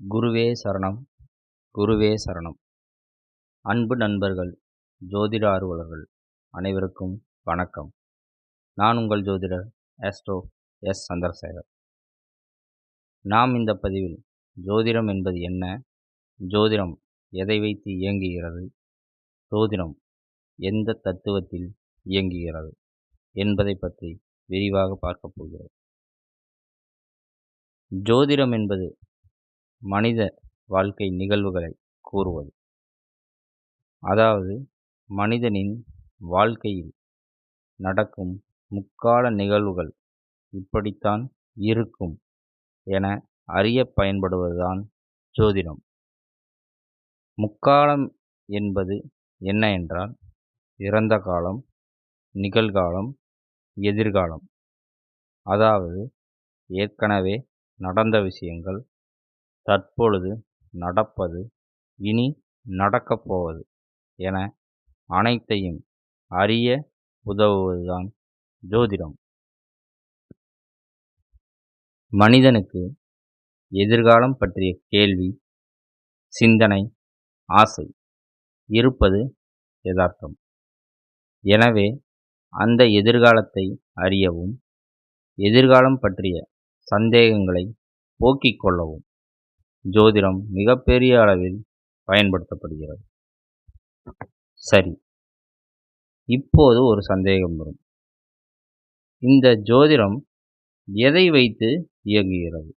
குருவே சரணம் குருவே சரணம். அன்பு நண்பர்கள் ஜோதிட ஆர்வலர்கள் அனைவருக்கும் வணக்கம். நான் உங்கள் ஜோதிடர் ஆஸ்ட்ரோ எஸ். சந்திரசேகர். நாம் இந்த பதிவில் ஜோதிடம் என்பது என்ன ஜோதிடம் எதை வைத்து இயங்குகிறது ஜோதிடம் எந்த தத்துவத்தில் இயங்குகிறது என்பதை பற்றி விரிவாக பார்க்கப் போகிறோம். ஜோதிடம் என்பது மனித வாழ்க்கை நிகழ்வுகளை கூறுவது. அதாவது மனிதனின் வாழ்க்கையில் நடக்கும் முக்கால நிகழ்வுகள் இப்படித்தான் இருக்கும் என அறிய பயன்படுவதுதான் ஜோதிடம். முக்காலம் என்பது என்ன என்றால் இறந்த காலம் நிகழ்காலம் எதிர்காலம். அதாவது ஏற்கனவே நடந்த விஷயங்கள் தற்பொழுது நடப்பது இனி நடக்கப் போவது என அனைத்தையும் அறிய உதவுவதுதான் ஜோதிடம். மனிதனுக்கு எதிர்காலம் பற்றிய கேள்வி சிந்தனை ஆசை இருப்பது யதார்த்தம். எனவே அந்த எதிர்காலத்தை அறியவும் எதிர்காலம் பற்றிய சந்தேகங்களை போக்கிக் கொள்ளவும் ஜோதிடம் மிகப்பெரிய அளவில் பயன்படுத்தப்படுகிறது. சரி. இப்போது ஒரு சந்தேகம் வரும். இந்த ஜோதிடம் எதை வைத்து இயங்குகிறது?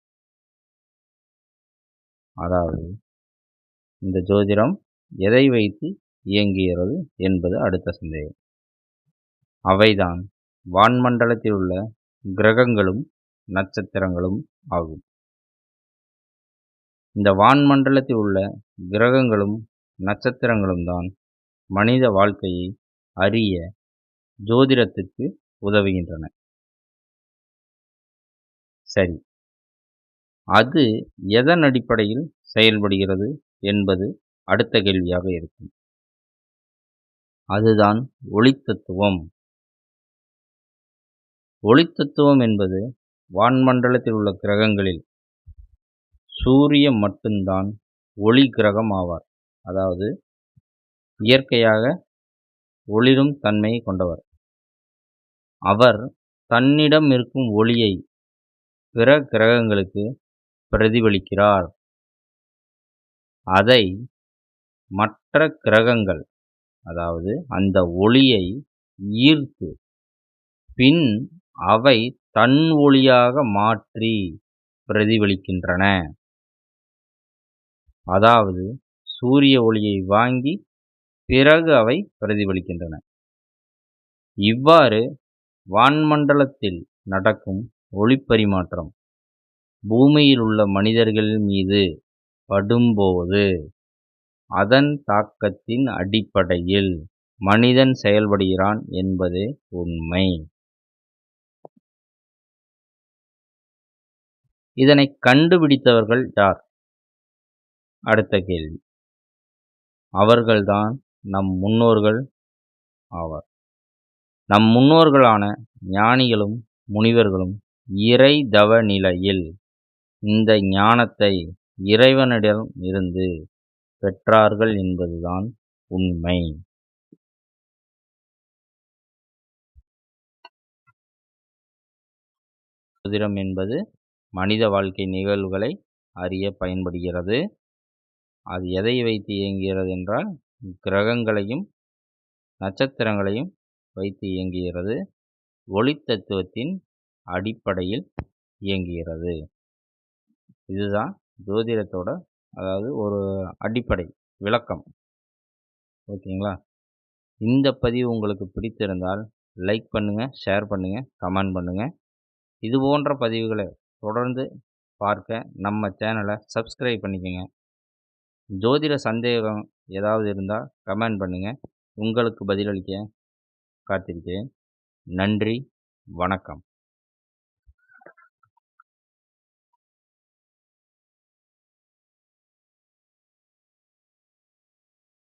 அதாவது இந்த ஜோதிடம் எதை வைத்து இயங்குகிறது என்பது அடுத்த சந்தேகம். அவைதான் வான்மண்டலத்தில் உள்ள கிரகங்களும் நட்சத்திரங்களும் ஆகும். இந்த வான்மண்டலத்தில் உள்ள கிரகங்களும் நட்சத்திரங்களும் தான் மனித வாழ்க்கையை அறிய ஜோதிடத்துக்கு உதவுகின்றன. சரி. அது எதன் அடிப்படையில் செயல்படுகிறது என்பது அடுத்த கேள்வியாக இருக்கும். அதுதான் ஒளித்தத்துவம். ஒளித்தத்துவம் என்பது வான்மண்டலத்தில் உள்ள கிரகங்களில் சூரியன் மட்டும்தான் ஒளி கிரகம் ஆவார். அதாவது இயற்கையாக ஒளிரும் தன்மையை கொண்டவர். அவர் தன்னிடம் இருக்கும் ஒளியை பிற கிரகங்களுக்கு பிரதிபலிக்கிறார். அதை மற்ற கிரகங்கள் அதாவது அந்த ஒளியை ஈர்த்து பின் அவை தன் ஒளியாக மாற்றி பிரதிபலிக்கின்றன. அதாவது சூரிய ஒளியை வாங்கி பிறகு அவை பிரதிபலிக்கின்றன. இவ்வாறு வான்மண்டலத்தில் நடக்கும் ஒளிப்பரிமாற்றம் பூமியில் உள்ள மனிதர்கள் மீது படும்போது அதன் தாக்கத்தின் அடிப்படையில் மனிதன் செயல்படுகிறான் என்பது உண்மை. இதனை கண்டுபிடித்தவர்கள் யார்? அடுத்த கேள்வி. அவர்கள்தான் நம் முன்னோர்கள் ஆவார். நம் முன்னோர்களான ஞானிகளும் முனிவர்களும் இறை தவ நிலையில் இந்த ஞானத்தை இறைவனிடம் இருந்து பெற்றார்கள் என்பதுதான் உண்மை. ஜோதிடம் என்பது மனித வாழ்க்கை நிகழ்வுகளை அறிய பயன்படுகிறது. அது எதை வைத்து இயங்குகிறது என்றால் கிரகங்களையும் நட்சத்திரங்களையும் வைத்து இயங்குகிறது. ஒளி தத்துவத்தின் அடிப்படையில் இயங்குகிறது. இதுதான் ஜோதிடத்தோட அதாவது ஒரு அடிப்படை விளக்கம். ஓகேங்களா? இந்த பதிவு உங்களுக்கு பிடித்திருந்தால் லைக் பண்ணுங்கள் ஷேர் பண்ணுங்கள் கமெண்ட் பண்ணுங்கள் இது போன்ற பதிவுகளை தொடர்ந்து பார்க்க நம்ம சேனலை சப்ஸ்கிரைப் பண்ணிக்கோங்க. ஜோதிட சந்தேகம் ஏதாவது இருந்தால் கமெண்ட் பண்ணுங்கள் உங்களுக்கு பதிலளிக்க காத்திருக்கிறேன். நன்றி. வணக்கம்.